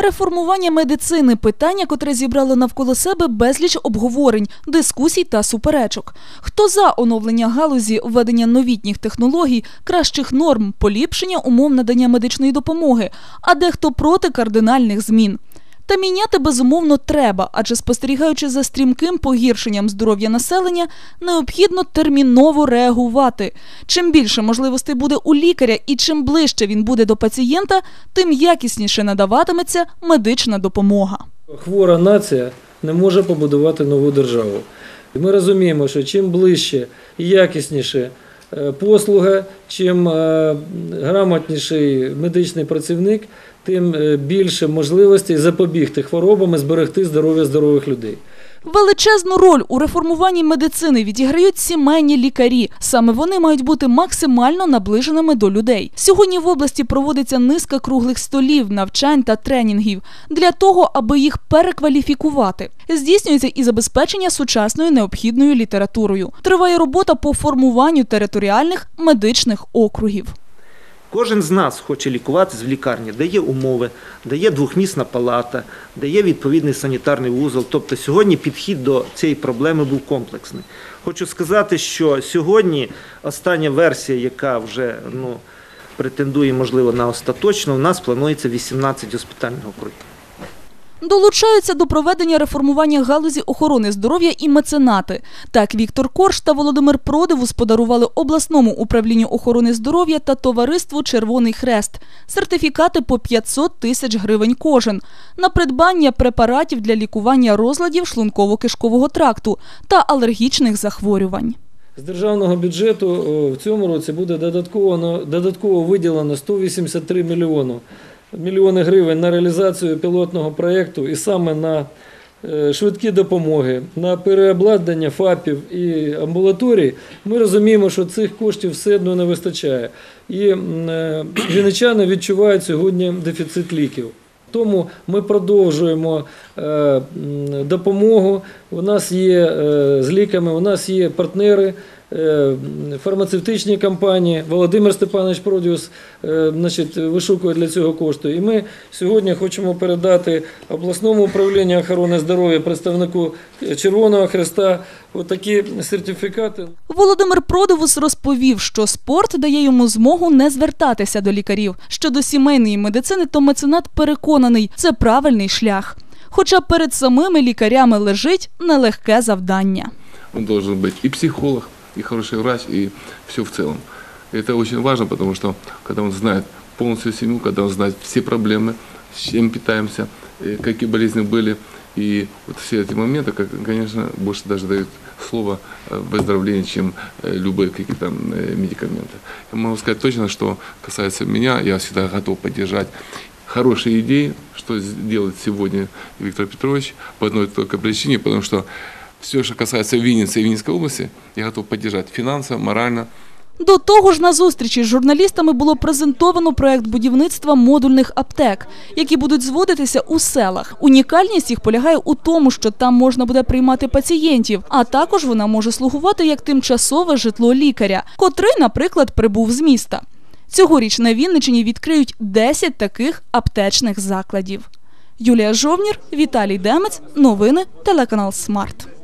Реформування медицини питання, котре зібрало навколо себе безліч обговорень, дискусій та суперечок. Хто за оновлення галузі, введення новітніх технологій, кращих норм, поліпшення умов надання медичної допомоги, а дехто проти кардинальних змін. Та міняти безумовно треба, адже спостерігаючи за стрімким погіршенням здоров'я населення, необхідно терміново реагувати. Чим більше можливостей буде у лікаря і чим ближче він буде до пацієнта, тим якісніше надаватиметься медична допомога. Хвора нація не може побудувати нову державу. Ми розуміємо, що чим ближче і якісніше послуга, чим е, грамотніший медичний працівник, тим е, більше можливостей запобігти хворобам і зберегти здоров'я здорових людей. Величезну роль у реформуванні медицини відіграють сімейні лікарі. Саме вони мають бути максимально наближеними до людей. Сьогодні в області проводиться низка круглих столів, навчань та тренінгів для того, аби їх перекваліфікувати. Здійснюється і забезпечення сучасною необхідною літературою. Триває робота по формуванню територіальних медичних округів. Кожен з нас хоче лікуватись в лікарні, де є умови, де є двохмісна палата, де є відповідний санітарний вузол. Тобто сьогодні підхід до цієї проблеми був комплексний. Хочу сказати, що сьогодні остання версія, яка вже ну, претендує, можливо, на остаточну, у нас планується 18 госпітальних округів. Долучаються до проведення реформування галузі охорони здоров'я і меценати. Так, Віктор Корж та Володимир Продивус подарували обласному управлінню охорони здоров'я та товариству Червоний Хрест сертифікати по 500 тисяч гривень кожен на придбання препаратів для лікування розладів шлунково-кишкового тракту та алергічних захворювань. З державного бюджету в цьому році буде додатково, додатково виділено 183 мільйони, мільйони гривень на реалізацію пілотного проєкту і саме на е, швидкі допомоги, на переобладнання ФАПів і амбулаторій. Ми розуміємо, що цих коштів все одно не вистачає. І м, е, вінничани відчувають сьогодні дефіцит ліків. Тому ми продовжуємо е, допомогу. У нас є з ліками, у нас є партнери, фармацевтичні компанії. Володимир Степанович Продіус е, значить, вишукує для цього кошти. І ми сьогодні хочемо передати обласному управлінню охорони здоров'я представнику Червоного Хреста отакі сертифікати. Володимир Продивус розповів, що спорт дає йому змогу не звертатися до лікарів. Щодо сімейної медицини, то меценат переконаний, це правильний шлях. Хоча перед самими лікарями лежить нелегке завдання. Он должен быть и психолог, и хороший врач, и все в целом. Это очень важно, потому что когда он знает полностью семью, когда он знает все проблемы, с чем питаемся, э, какие болезни были, и вот все эти моменты, как, конечно, больше даже дают слово э, выздоровления, чем э, любые какие-то медикаменты. Я могу сказать точно, что касается меня, я всегда готов поддержать хорошие идеи, что делает сегодня Виктор Петрович, по одной только причине, потому что все, что касается Винницы и Винницкой области, я готов поддержать финансово, морально. До того ж, на зустрічі з журналістами було презентовано проект будівництва модульних аптек, які будуть зводитися у селах. Унікальність їх полягає у тому, що там можна буде приймати пацієнтів, а також вона може слугувати як тимчасове житло лікаря, котрий, наприклад, прибув з міста. Цьогоріч на Вінничині відкриють 10 таких аптечних закладів. Юлія Жовнір, Віталій Демець. Новини телеканал Смарт.